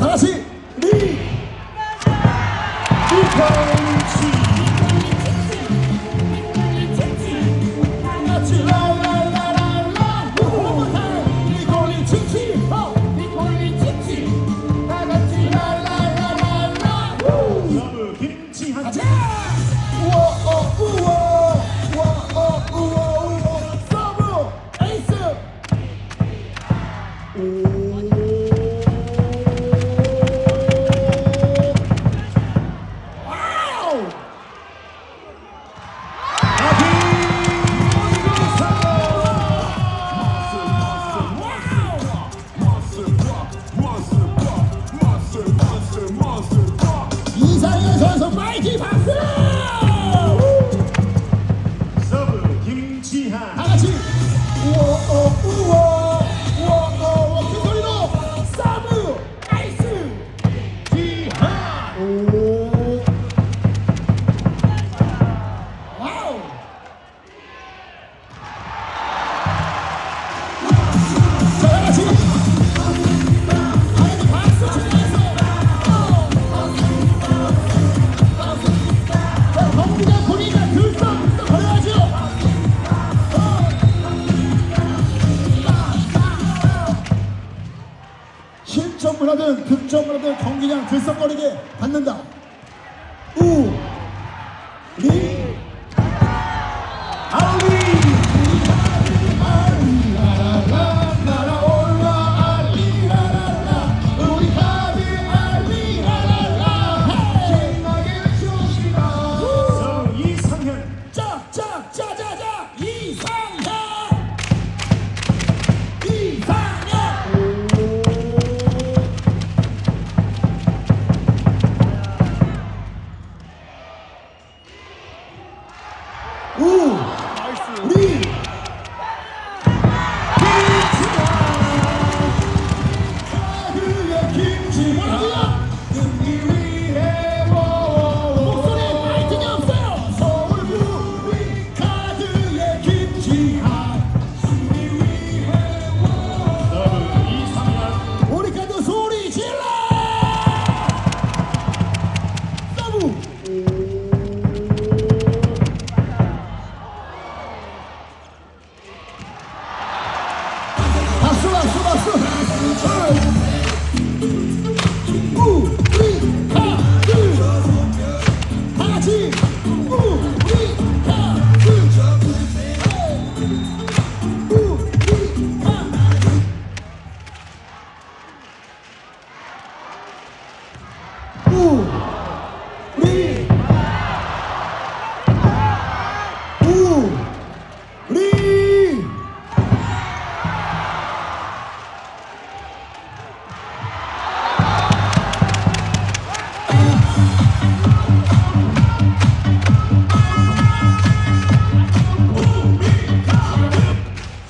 다같 선수 파 하든 경기장 들썩거리게 받는다.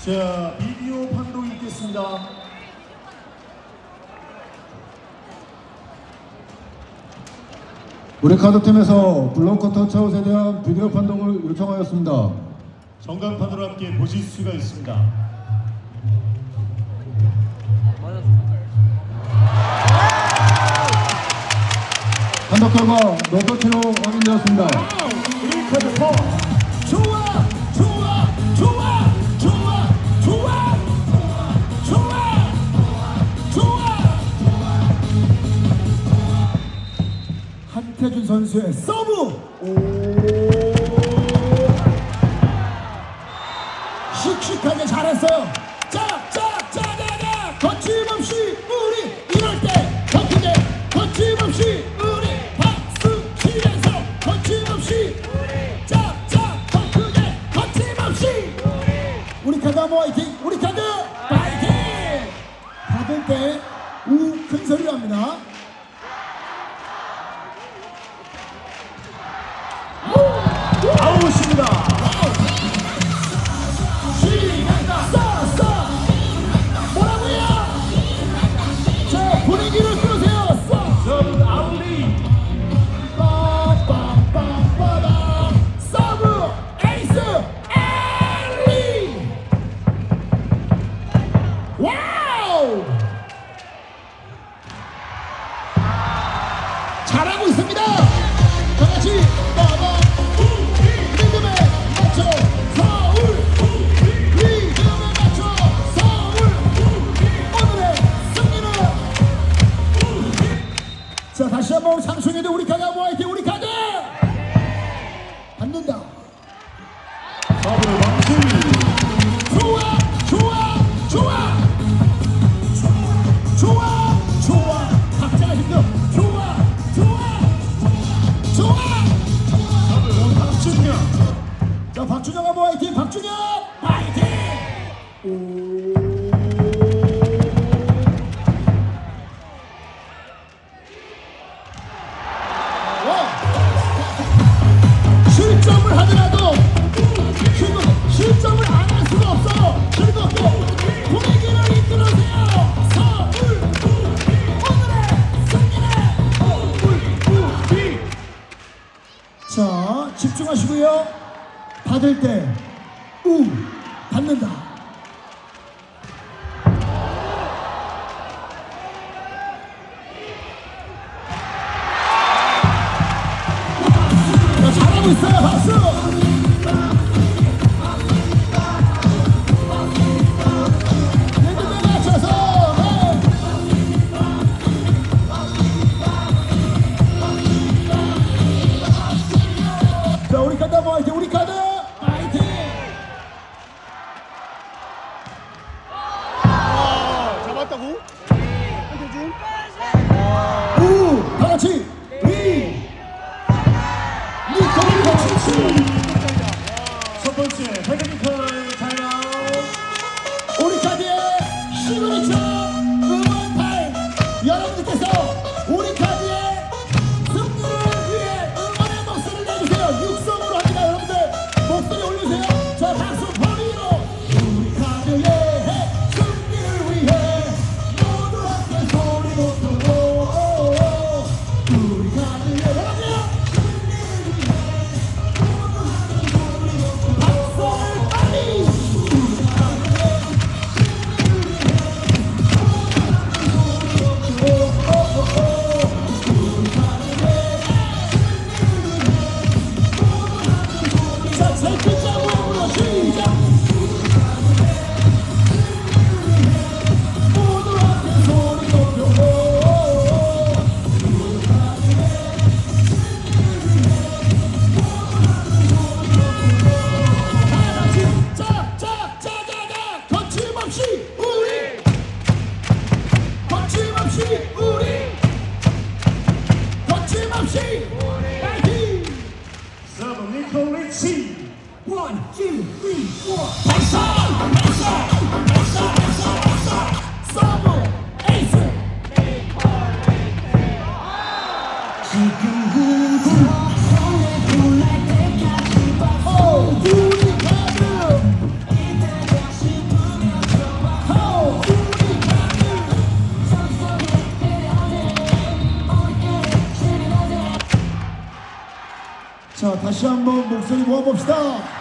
자 비디오 판독 있겠습니다 우리 카드팀에서 블록커 터치아웃에 대한 비디오 판독을 요청하였습니다. 전광판으로 함께 보실 수가 있습니다 판독 결과 노터치로 확인되었습니다. 우리 카드 퍼 좋아, 좋아, 선수의 서브. 씩씩하게 잘했어요. 자, 자, 자, 자, 자. 거침없이 우리 이럴 때 덕후게 거침없이 우리 박수 치면서 거침없이 자, 자, 덕후게 거침없이 우리 카드 한번 화이팅! 우리 카드 화이팅! 받을 때 우 큰 소리로 합니다. 자 다시 한번 상승해도 우리 가자 모아이팅 우리 가자 뭐 받는다. 실점을 하더라도 그리고 실점을 안 할 수가 없어요. 그리고 분위기를 이끌어세요 서울 오늘의 승리를 자 집중하시고요. 받을 때 우 받는다. Serra 자, 다시 한번 목소리 모아봅시다.